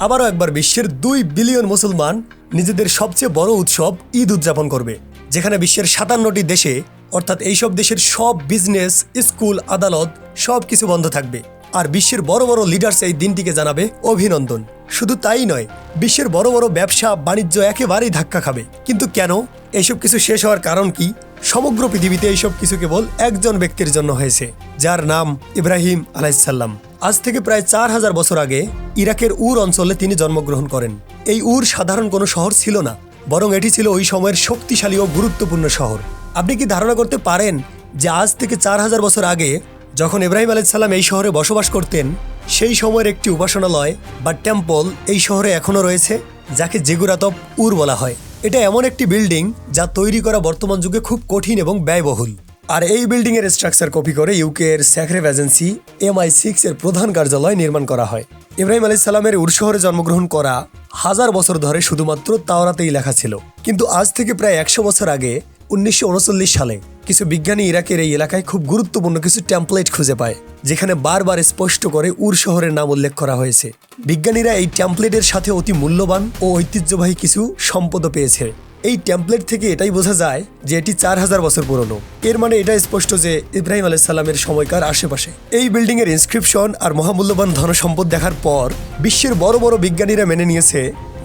আবারও একবার বিশ্বের দুই বিলিয়ন মুসলমান নিজেদের সবচেয়ে বড় উৎসব ঈদ উদযাপন করবে যেখানে বিশ্বের সাতান্নটি দেশে অর্থাৎ এইসব দেশের সব বিজনেস স্কুল আদালত সব কিছু বন্ধ থাকবে। আর বিশ্বের বড় বড় লিডার্স এই দিনটিকে জানাবে অভিনন্দন। শুধু তাই নয় বিশ্বের বড় বড় ব্যবসা বাণিজ্য একেবারেই ধাক্কা খাবে। কিন্তু কেন? এইসব কিছু শেষ হওয়ার কারণ কি? সমগ্র পৃথিবীতে এইসব কিছু কেবল একজন ব্যক্তির জন্য হয়েছে যার নাম ইব্রাহিম আলাইসাল্লাম আজ থেকে প্রায় চার হাজার বছর আগে ইরাকের উর অঞ্চলে তিনি জন্মগ্রহণ করেন। এই উর সাধারণ কোনো শহর ছিল না, বরং এটি ছিল ওই সময়ের শক্তিশালী ও গুরুত্বপূর্ণ শহর। আপনি কি ধারণা করতে পারেন যে আজ থেকে চার হাজার বছর আগে যখন ইব্রাহিম আলাইসাল্লাম এই শহরে বসবাস করতেন, সেই সময়ের একটি উপাসনালয় বা টেম্পল এই শহরে এখনও রয়েছে, যাকে জেগুরাতপ উর বলা হয়। এটা এমন একটি বিল্ডিং যা তৈরি করা বর্তমান যুগে খুব কঠিন এবং ব্যয়বহুল। আর এই বিল্ডিং এর স্ট্রাকচার কপি করে ইউকে এর স্যাক্রেভ এজেন্সি এমআই সিক্স এর প্রধান কার্যালয় নির্মাণ করা হয়। ইব্রাহিম আলাইহিস সালামের উর শহরে জন্মগ্রহণ করা হাজার বছর ধরে শুধুমাত্র তাওরাতেই লেখা ছিল। কিন্তু আজ থেকে প্রায় একশো বছর আগে, উনিশশো উনচল্লিশ সালে, কিছু বিজ্ঞানী ইরাকের এই এলাকায় খুব গুরুত্বপূর্ণ কিছু টেমপ্লেট খুঁজে পায়, যেখানে বারবার স্পষ্ট করে উর শহরের নাম উল্লেখ করা হয়েছে। বিজ্ঞানীরা এই টেমপ্লেটের সাথে অতি মূল্যবান ও ঐতিহ্যবাহী কিছু সম্পদও পেয়েছে। এই টেমপ্লেট থেকে এটাই বোঝা যায় যে এটি চার হাজার বছর পুরনো। এর মানে এটা স্পষ্ট যে ইব্রাহিম আলাইসাল্লামের সময়কার আশেপাশে। এই বিল্ডিং এর ইনস্ক্রিপশন আর মহামূল্যবান ধনসম্পদ দেখার পর বিশ্বের বড় বড় বিজ্ঞানীরা মেনে নিয়েছে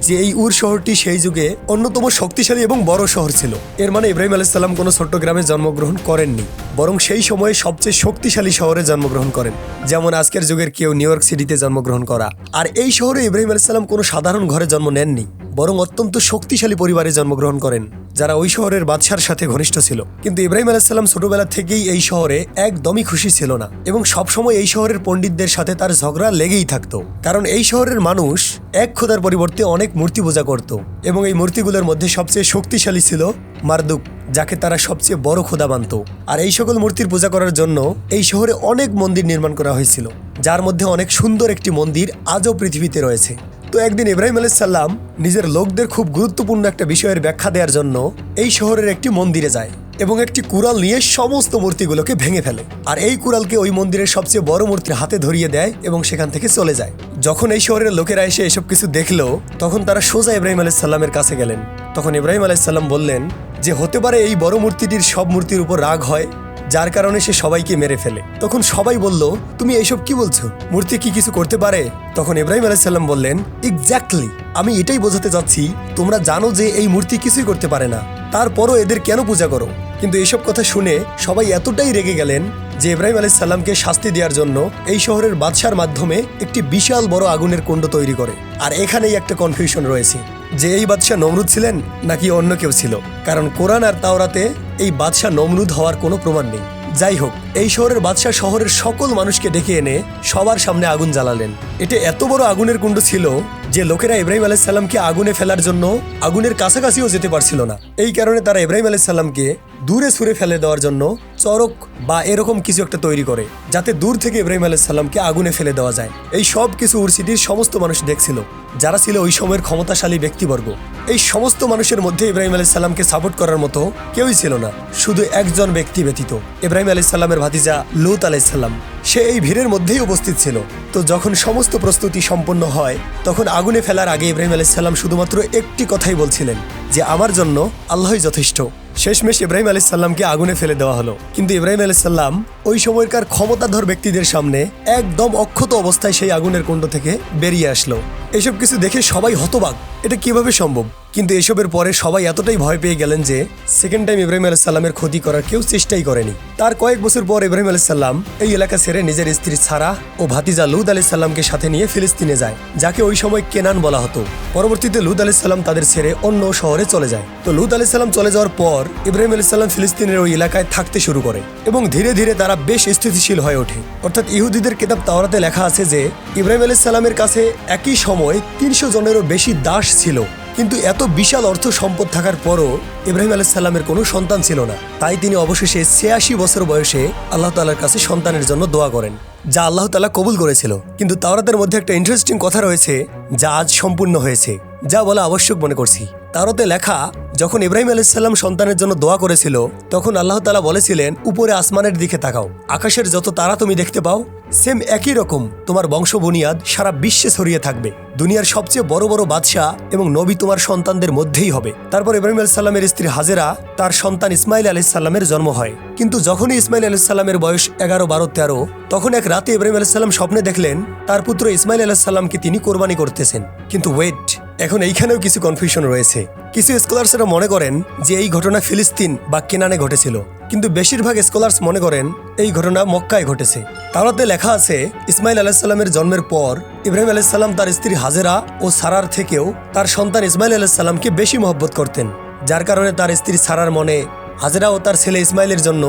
যে এই উর শহরটি সেই যুগে অন্যতম শক্তিশালী এবং বড় শহর ছিল। এর মানে ইব্রাহিম আলাইসাল্লাম কোনো ছোট্ট গ্রামে জন্মগ্রহণ করেননি, বরং সেই সময়ে সবচেয়ে শক্তিশালী শহরে জন্মগ্রহণ করেন, যেমন আজকের যুগের কেউ নিউ ইয়র্ক সিটিতে জন্মগ্রহণ করা। আর এই শহরে ইব্রাহিম আলাইসাল্লাম কোনো সাধারণ ঘরে জন্ম নেননি। বরং অত্যন্ত শক্তিশালী পরিবারে জন্মগ্রহণ করেন, যারা ওই শহরের বাদশার সাথে ঘনিষ্ঠ ছিল। কিন্তু ইব্রাহিম আলাইসাল্লাম ছোটবেলা থেকেই এই শহরে একদমই খুশি ছিল না এবং সবসময় এই শহরের পণ্ডিতদের সাথে তার ঝগড়া লেগেই থাকতো। কারণ এই শহরের মানুষ এক খোদার পরিবর্তে অনেক মূর্তি পূজা করত এবং এই মূর্তিগুলোর মধ্যে সবচেয়ে শক্তিশালী ছিল মারদুক, যাকে তারা সবচেয়ে বড় খোদা মানত। আর এই সকল মূর্তির পূজা করার জন্য এই শহরে অনেক মন্দির নির্মাণ করা হয়েছিল, যার মধ্যে অনেক সুন্দর একটি মন্দির আজও পৃথিবীতে রয়েছে। তো একদিন ইব্রাহিম আলাইসাল্লাম নিজের লোকদের খুব গুরুত্বপূর্ণ একটা বিষয়ের ব্যাখ্যা দেওয়ার জন্য এই শহরের একটি মন্দিরে যায় এবং একটি কুড়াল নিয়ে সমস্ত মূর্তিগুলোকে ভেঙে ফেলে। আর এই কুড়ালকে ওই মন্দিরের সবচেয়ে বড় মূর্তির হাতে ধরিয়ে দেয় এবং সেখান থেকে চলে যায়। যখন এই শহরের লোকেরা এসে এসব কিছু দেখল, তখন তারা সোজা ইব্রাহিম আলাইসাল্লামের কাছে গেলেন। তখন ইব্রাহিম আলাইসাল্লাম বললেন যে, হতে পারে এই বড় মূর্তিটির সব মূর্তির উপর রাগ হয় যার কারণে সে সবাইকে মেরে ফেলে। তখন সবাই বলল, তুমি এইসব কি বলছো? মূর্তি কি কিছু করতে পারে? তখন ইব্রাহিম আলাইসাল্লাম বললেন এক্স্যাক্টলি আমি এটাই বোঝাতে চাচ্ছি, তোমরা জানো যে এই মূর্তি কিছুই করতে পারে না। তারপরও এদের কেন পূজা করো? কিন্তু এসব কথা শুনে সবাই এতটাই রেগে গেলেন যে ইব্রাহিম আলাইহিস সাল্লামকে শাস্তি দেওয়ার জন্য এই শহরের বাদশার মাধ্যমে একটি বিশাল বড় আগুনের কুণ্ড তৈরি করে। আর এখানেই একটা কনফিউশন রয়েছে। যে এই বাদশাহ নমরুদ ছিলেন নাকি অন্য কেউ ছিল? কারণ কোরআন আর তাওরাতে এই বাদশাহ নমরুদ হওয়ার কোনো প্রমাণ নেই। যাই হোক, এই শহরের বাদশাহ শহরের সকল মানুষকে ডেকে এনে সবার সামনে আগুন জ্বালালেন। এটা এত বড় আগুনের কুণ্ড ছিল যে লোকেরা ইব্রাহিম আলাইসাল্লামকে আগুনে ফেলার জন্য আগুনের কাছাকাছিও যেতে পারছিল না। এই কারণে তারা ইব্রাহিম আলাইসাল্লামকে দূরে সুরে ফেলে দেওয়ার জন্য চরক বা এরকম কিছু একটা তৈরি করে, যাতে দূর থেকে ইব্রাহিম আলাইসাল্লামকে আগুনে ফেলে দেওয়া যায়। এই সব কিছু উরসিটির সমস্ত মানুষ দেখছিল, যারা ছিল ওই সময়ের ক্ষমতাশালী ব্যক্তিবর্গ। এই সমস্ত মানুষের মধ্যে ইব্রাহিম আলাইসাল্লামকে সাপোর্ট করার মতো কেউই ছিল না, শুধু একজন ব্যক্তি ব্যতীত। ইব্রাহিম আলাইসাল্লামের ভাতিজা লুত আলাইসাল্লাম সে এই ভিড়ের মধ্যেই উপস্থিত ছিল। তো যখন সমস্ত প্রস্তুতি সম্পন্ন হয়, তখন আগুনে ফেলার আগে ইব্রাহিম আলাইসাল্লাম শুধুমাত্র একটি কথাই বলছিলেন, যে, আমার জন্য আল্লাহই যথেষ্ট। শেষমেশ ইব্রাহিম আলাইসাল্লামকে আগুনে ফেলে দেওয়া হলো। কিন্তু ইব্রাহিম আলাইসাল্লাম ওই সময়কার ক্ষমতাধর ব্যক্তিদের সামনে একদম অক্ষত অবস্থায় সেই আগুনের কুণ্ড থেকে বেরিয়ে আসলো। এসব কিছু দেখে সবাই হতবাক। এটা কীভাবে সম্ভব? কিন্তু এসবের পরে সবাই এতটাই ভয় পেয়ে গেলেন যে সেকেন্ড টাইম ইব্রাহিম আলাইসাল্লামের ক্ষতি করার কেউ চেষ্টাই করেনি। তার কয়েক বছর পর ইব্রাহিম আলাইসাল্লাম এই এলাকা ছেড়ে নিজের স্ত্রী সারা ও ভাতিজা লুদ আলাইসাল্লামকে সাথে নিয়ে ফিলিস্তিনে যায়, যাকে ওই সময় কেনান বলা হতো। পরবর্তীতে লুদ আলাইসাল্লাম তাদের ছেড়ে অন্য শহরে চলে যায়। তো লুদ আলাইসাল্লাম চলে যাওয়ার পর ইব্রাহিম আলাইসাল্লাম ফিলিস্তিনের ওই এলাকায় থাকতে শুরু করে এবং ধীরে ধীরে তারা বেশ স্থিতিশীল হয়ে ওঠে। অর্থাৎ ইহুদিদের কেতাব তাওরাতে লেখা আছে যে ইব্রাহিম আলাইসাল্লামের কাছে একই সময় তিনশো জনেরও বেশি দাস ছিল। কিন্তু এত বিশাল অর্থ সম্পদ থাকার পরও ইব্রাহিম আলাইসাল্লামের কোনো সন্তান ছিল না। তাই তিনি অবশেষে ছিয়াশি বছর বয়সে আল্লাহ তালার কাছে সন্তানের জন্য দোয়া করেন, যা আল্লাহ তালা কবুল করেছিল। কিন্তু তাওরাতের মধ্যে একটা ইন্টারেস্টিং কথা রয়েছে, যা আজ সম্পূর্ণ হয়েছে, যা বলা আবশ্যক মনে করছি। তাওরাতে লেখা, যখন ইব্রাহিম আলাইসাল্লাম সন্তানের জন্য দোয়া করেছিল, তখন আল্লাহ তালা বলেছিলেন, উপরে আসমানের দিকে তাকাও, আকাশের যত তারা তুমি দেখতে পাও সেম একই রকম, তোমার বংশ বুনিয়াদ সারা বিশ্বে ছড়িয়ে থাকবে। দুনিয়ার সবচেয়ে বড় বড় বাদশাহ এবং নবী তোমার সন্তানদের মধ্যেই হবে। তারপর ইব্রাহিম আলাইসাল্লামের স্ত্রী হাজেরা, তার সন্তান ইসমাইল আলাইসাল্লামের জন্ম হয়। কিন্তু যখনই ইসমাইল আলাইসাল্লামের বয়স এগারো, বারো, তেরো, তখন এক রাতে ইব্রাহিম আলাইসাল্লাম স্বপ্নে দেখলেন, তার পুত্র ইসমাইল আলাইসাল্লামকে তিনি কোরবানি করতেছেন। কিন্তু ওয়েট এখন এইখানেও কিছু কনফিউশন রয়েছে। কিছু স্কলার্সরা মনে করেন যে এই ঘটনা ফিলিস্তিন বা কেনানে ঘটেছিল। কিন্তু বেশিরভাগ স্কলার্স মনে করেন এই ঘটনা মক্কায় ঘটেছে। তাওরাতে লেখা আছে, ইসমাইল আলাহিসাল্লামের জন্মের পর ইব্রাহিম আলাইসাল্লাম তার স্ত্রী হাজেরা ও সারার থেকেও তার সন্তান ইসমাইল আলাহিসাল্লামকে বেশি মহব্বত করতেন, যার কারণে তার স্ত্রী সারার মনে হাজেরা ও তার ছেলে ইসমাইলের জন্য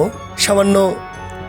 সামান্য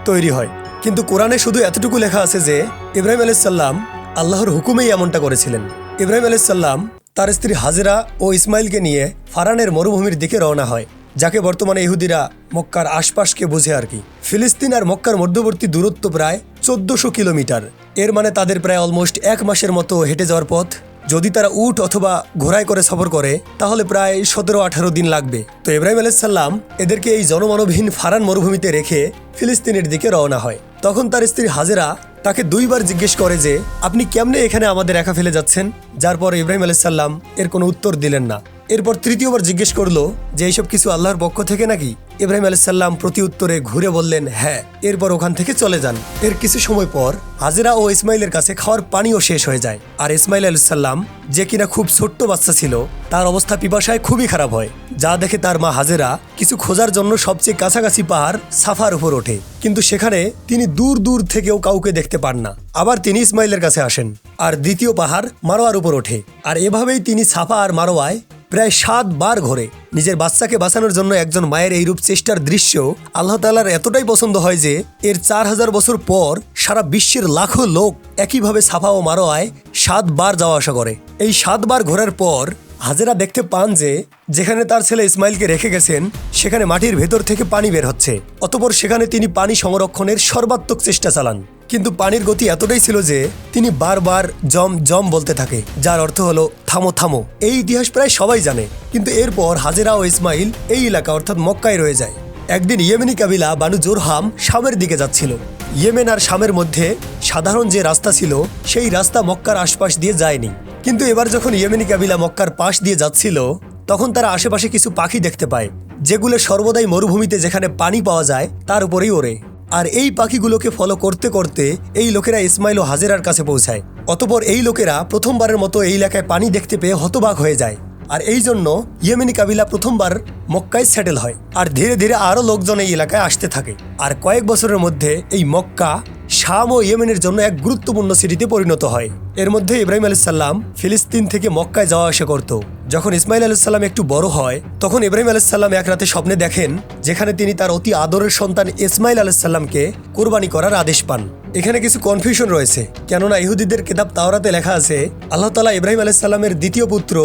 তৈরি হয়। কিন্তু কোরআনে শুধু এতটুকু লেখা আছে যে, ইব্রাহিম আলাইসাল্লাম আল্লাহর হুকুমেই এমনটা করেছিলেন। ইব্রাহিম আলাইসাল্লাম তার স্ত্রী হাজেরা ও ইসমাইলকে নিয়ে ফারানের মরুভূমির দিকে রওনা হয়। যাকে বর্তমানে ইহুদিরা মক্কার আশপাশকে বোঝে আর কি। ফিলিস্তিন আর মক্কার মধ্যবর্তী দূরত্ব প্রায় চোদ্দশো কিলোমিটার। এর মানে তাদের প্রায় অলমোস্ট এক মাসের মতো হেঁটে যাওয়ার পথ। যদি তারা উট অথবা ঘোড়ায় করে সফর করে, তাহলে প্রায় সতেরো আঠারো দিন লাগবে। তো ইব্রাহিম আলাইসাল্লাম এদেরকে এই জনমানবহীন ফারান মরুভূমিতে রেখে ফিলিস্তিনের দিকে রওনা হয়। তখন তার স্ত্রী হাজেরা তাকে দুইবার জিজ্ঞেস করে যে, আপনি কেমনে এখানে আমাদের একা ফেলে যাচ্ছেন? যার পর ইব্রাহিম আলাইসাল্লাম এর কোনো উত্তর দিলেন না। এরপর তৃতীয়বার জিজ্ঞেস করল যে, এইসব কিছু আল্লাহর পক্ষ থেকে নাকি? ইব্রাহিম আলাইসাল্লাম প্রতি উত্তরে ঘুরে বললেন হ্যাঁ। এরপর ওখান থেকে চলে যান। এর কিছু সময় পর হাজেরা ও ইসমাইলের কাছে খাওয়ার পানিও শেষ হয়ে যায়। আর ইসমাইল আলাইসাল্লাম যে কিনা খুব ছোট্ট বাচ্চা ছিল, তার অবস্থা পিপাসায় খুবই খারাপ হয়, যা দেখে তার মা হাজেরা কিছু খোঁজার জন্য সবচেয়ে কাছাকাছি পাহাড় সাফার উপর ওঠে। কিন্তু সেখানে তিনি দূর দূর থেকেও কাউকে দেখতে পান না। আবার তিনি ইসমাইলের কাছে আসেন। আর দ্বিতীয় পাহাড় মারোয়ার উপর ওঠে। আর এভাবেই তিনি সাফা আর মারোয়ায় প্রায় সাত বার ঘোরে। নিজের বাচ্চাকে বাঁচানোর জন্য একজন মায়ের এইরূপ চেষ্টার দৃশ্য আল্লাহ তালার এতটাই পছন্দ হয় যে, এর চার হাজার বছর পর সারা বিশ্বের লাখো লোক একইভাবে সাফা ও মারোয়ায় সাতবার যাওয়া আসা করে। এই সাতবার ঘোরার পর হাজেরা দেখতে পান যে, যেখানে তার ছেলে ইসমাইলকে রেখে গেছেন, সেখানে মাটির ভেতর থেকে পানি বের হচ্ছে। অতপর সেখানে তিনি পানি সংরক্ষণের সর্বাত্মক চেষ্টা চালান। কিন্তু পানির গতি এতটাই ছিল যে, তিনি বারবার জম জম বলতে থাকে, যার অর্থ হলো, থামো থামো। এই ইতিহাস প্রায় সবাই জানে। কিন্তু এরপর হাজেরা ও ইসমাইল এই এলাকা অর্থাৎ মক্কায় রয়ে যায়। একদিন ইয়েমেনি কাবিলা বানু জোরহাম শামের দিকে যাচ্ছিল। ইয়েমেন আর শামের মধ্যে সাধারণ যে রাস্তা ছিল, সেই রাস্তা মক্কার আশপাশ দিয়ে যায়নি। কিন্তু এবার যখন ইয়েমেনি কাবিলা মক্কার পাশ দিয়ে যাচ্ছিল, তখন তারা আশেপাশে কিছু পাখি দেখতে পায়, যেগুলো সর্বদাই মরুভূমিতে যেখানে পানি পাওয়া যায়, তার উপরেই ওড়ে। আর এই পাখিগুলোকে ফলো করতে করতে এই লোকেরা ইসমাইল ও হাজেরার কাছে পৌঁছায়। অতপর এই লোকেরা প্রথমবারের মতো এই এলাকায় পানি দেখতে পেয়ে হতবাক হয়ে যায়। আর এই জন্য ইয়েমেনি কাবিলা প্রথমবার মক্কায় সেটেল হয়। আর ধীরে ধীরে আরও লোকজন এই এলাকায় আসতে থাকে। আর কয়েক বছরের মধ্যে এই মক্কা শাম ও ইয়েমেনের জন্য এক গুরুত্বপূর্ণ সিটিতে পরিণত হয়। এর মধ্যে ইব্রাহিম আলাইসাল্লাম ফিলিস্তিন থেকে মক্কায় যাওয়া আসা করত। যখন ইসমাইল আলাইসাল্লাম একটু বড় হয়, তখন ইব্রাহিম আলাইসাল্লাম এক রাতে স্বপ্নে দেখেন যেখানে তিনি তার অতি আদরের সন্তান ইসমাইল আলাইসাল্লামকে কোরবানি করার আদেশ পান। এখানে কিছু কনফিউশন রয়েছে, কেননা ইহুদিদের কেতাব তাওরাতে লেখা আছে, আল্লাহ তালা ইব্রাহিম আলাইসাল্লামের দ্বিতীয় পুত্র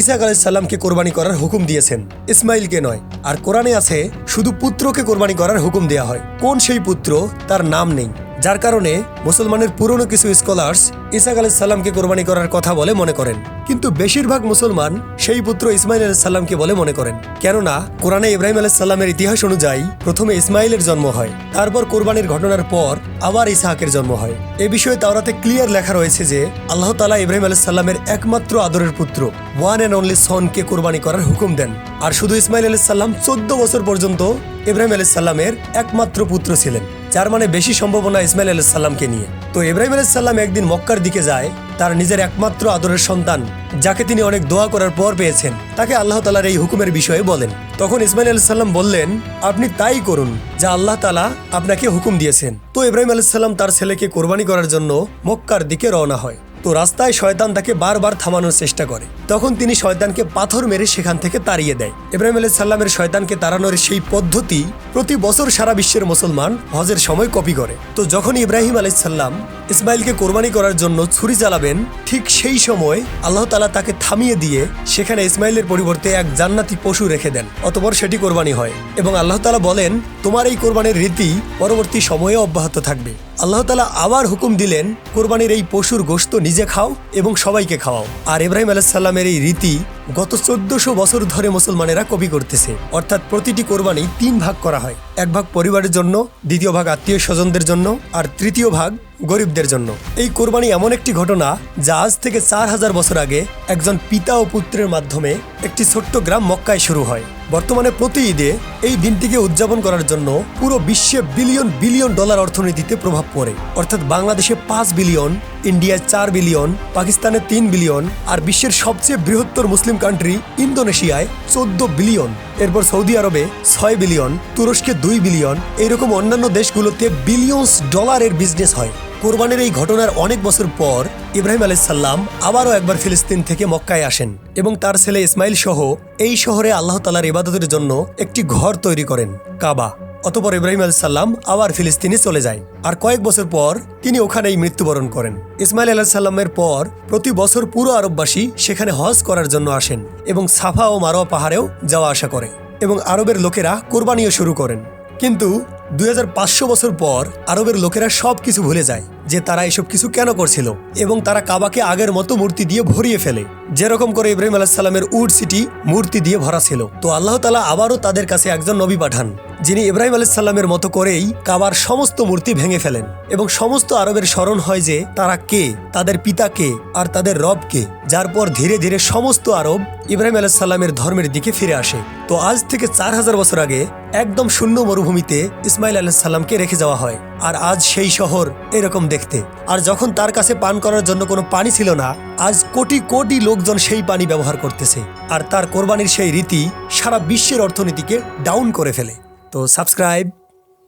ইসাক আলাইসাল্লামকে কোরবানি করার হুকুম দিয়েছেন, ইসমাইলকে নয়। আর কোরআনে আছে, শুধু পুত্রকে কোরবানি করার হুকুম দেওয়া হয়। কোন সেই পুত্র? তার নাম নেই। যার কারণে মুসলমানের পুরনো কিছু স্কলার্স ইসাক আলাইসাল্লামকে কোরবানি করার কথা বলে মনে করেন। কিন্তু বেশিরভাগ মুসলমান সেই পুত্র ইসমাইল আলাইসাল্লামকে বলে মনে করেন, কেননা কোরআনে ইব্রাহিম আলাইসাল্লামের ইতিহাস অনুযায়ী প্রথমে ইসমাইলের জন্ম হয়, তারপর কোরবানির ঘটনার পর আবার ইসাহাকের জন্ম হয়। এ বিষয়ে তাওরাতে ক্লিয়ার লেখা রয়েছে যে, আল্লাহ তালা ইব্রাহিম আলাইসাল্লামের একমাত্র আদরের পুত্র, ওয়ান অ্যান্ড অনলি সনকে কোরবানি করার হুকুম দেন। আর শুধু ইসমাইল আলাইসাল্লাম চোদ্দ বছর পর্যন্ত ইব্রাহিম আলাইসাল্লামের একমাত্র পুত্র ছিলেন, যার মানে বেশি সম্ভাবনা ইসমাইল আলাইসাল্লামকে নিয়ে। তো ইব্রাহিম আলাইসাল্লাম একদিন মক্কার দিকে যায়, তার নিজের একমাত্র আদরের সন্তান যাকে তিনি অনেক দোয়া করার পর পেয়েছেন, তাকে আল্লাহ তালার এই হুকুমের বিষয়ে বলেন। তখন ইসমাইল আলাইসাল্লাম বললেন, আপনি তাই করুন, যা আল্লাহ তালা আপনাকে হুকুম দিয়েছেন। তো ইব্রাহিম আলাইসাল্লাম তার ছেলেকে কোরবানি করার জন্য মক্কার দিকে রওনা হয়। তো রাস্তায় শয়তান তাকে বারবার থামানোর চেষ্টা করে। তখন তিনি শয়তানকে পাথর মেরে সেখান থেকে তাড়িয়ে দেয়। ইব্রাহিম আলাইহিস সাল্লামের শয়তানকে তাড়ানোর সেই পদ্ধতি প্রতি বছর সারা বিশ্বের মুসলমান হজের সময় কপি করে। তো যখন ইব্রাহিম আলাইসাল্লাম ইসমাইলকে কোরবানি করার জন্য ছুরি চালাবেন, ঠিক সেই সময় আল্লাহ তালা তাকে থামিয়ে দিয়ে সেখানে ইসমাইলের পরিবর্তে এক জান্নাতি পশু রেখে দেন, অতপর সেটি কোরবানি হয়। এবং আল্লাহ তালা বলেন, তোমার এই কোরবানির রীতি পরবর্তী সময়ে অব্যাহত থাকবে। আল্লাহ তালা আবার হুকুম দিলেন, কোরবানির এই পশুর গোশত নিজে খাও এবং সবাইকে খাওয়াও। আর ইব্রাহিম আলাইসাল্লামের এই রীতি গত চোদ্দশো বছর ধরে মুসলমানেরা কপি করতেছে। অর্থাৎ প্রতিটি কোরবানি তিন ভাগ করা হয়। এক ভাগ পরিবারের জন্য, দ্বিতীয় ভাগ আত্মীয় স্বজনদের জন্য, আর তৃতীয় ভাগ গরিবদের জন্য। এই কোরবানি এমন একটি ঘটনা যা আজ থেকে চার হাজার বছর আগে একজন পিতা ও পুত্রের মাধ্যমে একটি ছোট্ট গ্রাম মক্কায় শুরু হয়। বর্তমানে প্রতি ঈদে এই দিনটিকে উদযাপন করার জন্য পুরো বিশ্বে বিলিয়ন বিলিয়ন ডলার অর্থনীতিতে প্রভাব পড়ে। অর্থাৎ বাংলাদেশে পাঁচ বিলিয়ন, ইন্ডিয়ায় চার বিলিয়ন, পাকিস্তানে তিন বিলিয়ন আর বিশ্বের সবচেয়ে বৃহত্তর মুসলিম কান্ট্রি ইন্দোনেশিয়ায় চোদ্দ বিলিয়ন। এরপর সৌদি আরবে ছয় বিলিয়ন, তুরস্কে দুই বিলিয়ন। এরকম অন্যান্য দেশগুলোতে বিলিয়নস ডলারের বিজনেস হয়। কোরবানির এই ঘটনার অনেক বছর পর ইব্রাহিম আলাইসাল্লাম আবারও একবার ফিলিস্তিন থেকে মক্কায় আসেন এবং তার ছেলে ইসমাইল সহ এই শহরে আল্লাহ তালার ইবাদতের জন্য একটি ঘর তৈরি করেন, কাবা। অতপর ইব্রাহিম আলাইসাল্লাম আবার ফিলিস্তিনে চলে যায়। আর কয়েক বছর পর তিনি ওখানেই মৃত্যুবরণ করেন। ইসমাইল আলাহিসাল্লামের পর প্রতি বছর পুরো আরববাসী সেখানে হজ করার জন্য আসেন এবং সাফা ও মারোয়া পাহাড়েও যাওয়া আসা করে এবং আরবের লোকেরা কোরবানিও শুরু করেন। কিন্তু দুই হাজার পাঁচশো বছর পর আরবের লোকেরা সব কিছু ভুলে যায়। যে তারা এসব কিছু কেন করছিল এবং তারা কাবাকে আগের মতো মূর্তি দিয়ে ভরিয়ে ফেলে। যেরকম করে ইব্রাহিম আলাহিসাল্লামের উড সিটি মূর্তি দিয়ে ভরা ছিল। তো আল্লাহ তালা আবারও তাদের কাছে একজন নবী পাঠান, যিনি ইব্রাহিম আলাইসাল্লামের মতো করেই কাবার সমস্ত মূর্তি ভেঙে ফেলেন এবং সমস্ত আরবের স্মরণ হয় যে তারা কে, তাদের পিতা কে, আর তাদের রব কে, যার পর ধীরে ধীরে সমস্ত আরব ইব্রাহিম আলাইসাল্লামের ধর্মের দিকে ফিরে আসে। তো আজ থেকে চার হাজার বছর আগে একদম শূন্য মরুভূমিতে ইসমাইল আলাহিসাল্লামকে রেখে যাওয়া হয়। আর আজ সেই শহর এরকম দেখতে। আর যখন তার কাছে পান করার জন্য কোনো পানি ছিল না, আজ কোটি কোটি লোকজন সেই পানি ব্যবহার করতেছে। আর তার কোরবানির সেই রীতি সারা বিশ্বের অর্থনীতিকে ডাউন করে ফেলে। তো সাবস্ক্রাইব